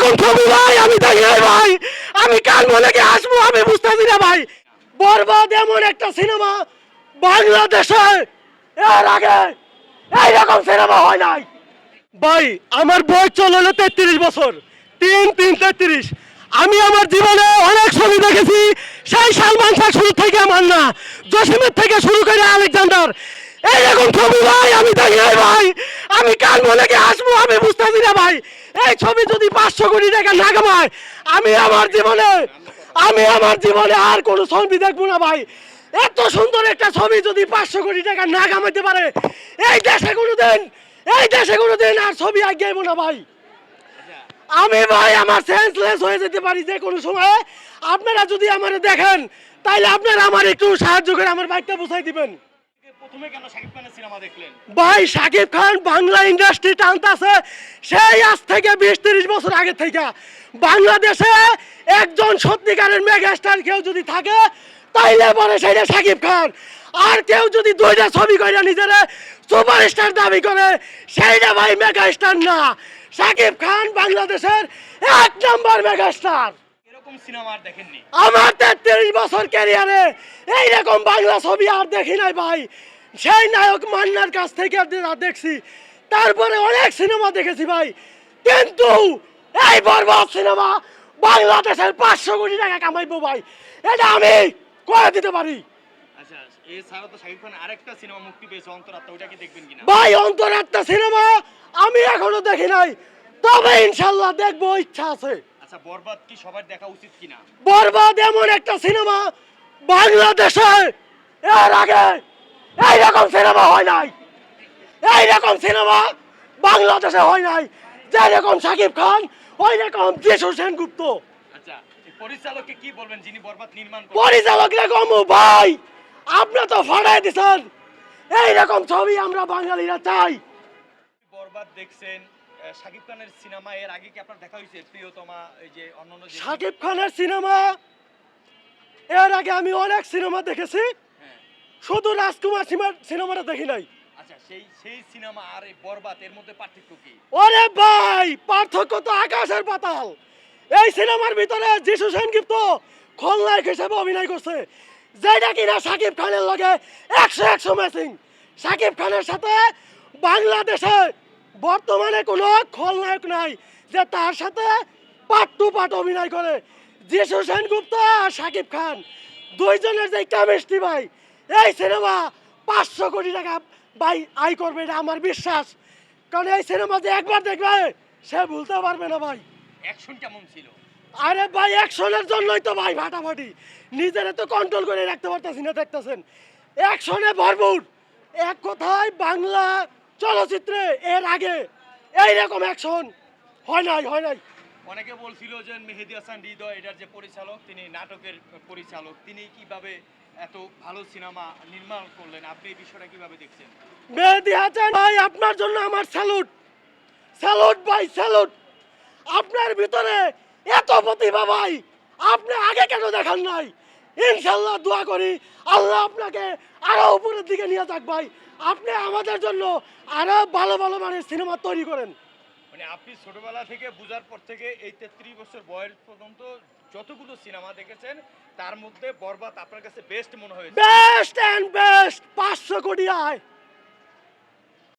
এইরকম ছবি ভাই, আমি দেখি ভাই। আমি কাল মনে কি আসব আমি বুঝতেছি না ভাই। বরবাদ এমন একটা সিনেমা বাংলাদেশে, এর আগে এইরকম সিনেমা হয় নাই। ভাই, আমার বয়স চল হলো তেত্রিশ বছর। তিন তিন, তেত্রিশ। আমি আমার জীবনে অনেক ছবি দেখেছি। সেই সালমান শাহ শুরু থেকে আমার না, জসিমের থেকে শুরু করে আলেকজান্ডার। এইরকম ছবি ভাই, আমি দেখি ভাই। আমি কাল মনে কি আসব আমি বুঝতেছি না ভাই। এই ছবি যদি পাঁচশো কোটি টাকা না কামায়, আমি আমার জীবনে, আমি আমার জীবনে আর কোনো ছবি দেখব না ভাই। এত সুন্দর একটা ছবি যদি পাঁচশো কোটি টাকা না কামাইতে পারে, এই দেশে কোনো দিন এই দেশে কোনো দিন আর ছবি আগে না ভাই। আমি ভাই আমার সেন্সলেস হয়ে যেতে পারি যে কোনো সময়ে। আপনারা যদি আমার দেখেন, তাইলে আপনারা আমার একটু সাহায্য করে আমার বাইকটা বুঝাই দিবেন। প্রথমে কেন শাকিব খানের সিনেমা দেখলেন? ভাই সাকিব খান বাংলা ইন্ডাস্ট্রি টানতাছে সেই আজ থেকে বিশ তিরিশ বছর আগে থেকে। বাংলাদেশে একজন সত্যিকারের মেগাস্টার কেউ যদি থাকে তাইলে পরে সেটা সাকিব খান। আর কেউ যদি দুইটা ছবি করে নিজের সুপারস্টার দাবি করে সেইটা ভাই মেগাস্টার না। সাকিব খান বাংলাদেশের এক নম্বর মেগাস্টার। এরকম সিনেমা আর দেখেননি? আমার তেত্রিশ বছর ক্যারিয়ারে এইরকম বাংলা ছবি আর দেখি নাই ভাই। সেই নায়ক মান্নার কাছ থেকে দেখছি তারপরে অনেক সিনেমা দেখেছি ভাই। কিন্তু এই বরবাদ সিনেমা বাংলাদেশের পাঁচশো কোটি টাকা কামাইবো ভাই। এটা আমি করে দিতে পারি। আচ্ছা ভাই অন্তরাত্মা সিনেমা আমি এখনও দেখি নাই। তবে ইনশাল্লাহ দেখব ইচ্ছা আছে। আচ্ছা বরবাদ কি সবার দেখা উচিত কিনা? বরবাদ এমন একটা সিনেমা বাংলাদেশে এর আগে এইরকম সিনেমা হয় নাই। এইরকম সিনেমা বাংলাদেশে হয় নাই। যেরকম সাকিব খান ওই রকম যিশু সেনগুপ্ত। আচ্ছা এই পরিচালককে কি বলবেন যিনি বরবাদ নির্মাণ পরিচালক রকম ভাই আপনি তো দিছেন। এইরকম ছবি আমরা বাঙালিরা চাই। বরবাদ দেখছেন শাকিব খানের সিনেমা এর আগে কি আপনার দেখা হয়েছে? প্রিয়তমা এই যে অন্যান্য সাকিব খানের সিনেমা এর আগে আমি অনেক সিনেমা দেখেছি। শুধু রাজকুমার সিনেমা- সিনেমাটা দেখি নাই। আচ্ছা সেই সেই সিনেমা আর এই বরবাদ এর মধ্যে পার্থক্য কি? ওরে ভাই পার্থক্য তো আকাশের পাতাল। এই সিনেমার ভিতরে যিশু সেনগুপ্ত খলনায়ক হিসেবে অভিনয় করছে। যেটা কিনা সাকিব খানের লগে একশো একশো ম্যাচিং সাকিব খানের সাথে বাংলাদেশে বর্তমানে কোনো খলনায়ক নাই যে তার সাথে পাট টু পাট অভিনয় করে। যিশু সেনগুপ্ত আর সাকিব খান দুইজনের যে কেমিস্ট্রি ভাই এই সিনেমা পাঁচশো কোটি টাকা ভাই আয় করবে এটা আমার বিশ্বাস। কারণ এই সিনেমা যে একবার দেখবে সে ভুলতে পারবে না ভাই। অ্যাকশন কেমন ছিল? আরে ভাই অ্যাকশনের জন্যই তো ভাই ফাটাফাটি। নিজেরা তো কন্ট্রোল করে রাখতে পারতেছি না দেখতেছেন। অ্যাকশনে ভরপুর। এক কথায় বাংলা চলচ্চিত্রে এর আগে এইরকম অ্যাকশন হয় নাই হয় নাই। অনেকে বলছিল যে মেহেদি হাসান হৃদয়, এটার যে পরিচালক, তিনি নাটকের পরিচালক। তিনি কীভাবে এত ভালো সিনেমা নির্মাণ করলেন? আপনি এই বিষয়টা কীভাবে দেখছেন? মেহেদি হাসান ভাই, আপনার জন্য আমার স্যালুট। স্যালুট ভাই, স্যালুট। আপনার ভিতরে এত প্রতিভা ভাই, আপনি আগে কেন দেখান নাই? ইনশাল্লাহ দোয়া করি, আল্লাহ আপনাকে আরও উপরের দিকে নিয়ে যাক ভাই। আপনি আমাদের জন্য আরও ভালো ভালো মানের সিনেমা তৈরি করেন। মানে আপনি ছোটবেলা থেকে বুঝার পর থেকে এই তেত্রিশ বছর বয়স পর্যন্ত যতগুলো সিনেমা দেখেছেন, তার মধ্যে বরবাদ আপনার কাছে বেস্ট মনে হয়েছে? বেস্ট অ্যান্ড বেস্ট পাঁচশো কোটি আয়।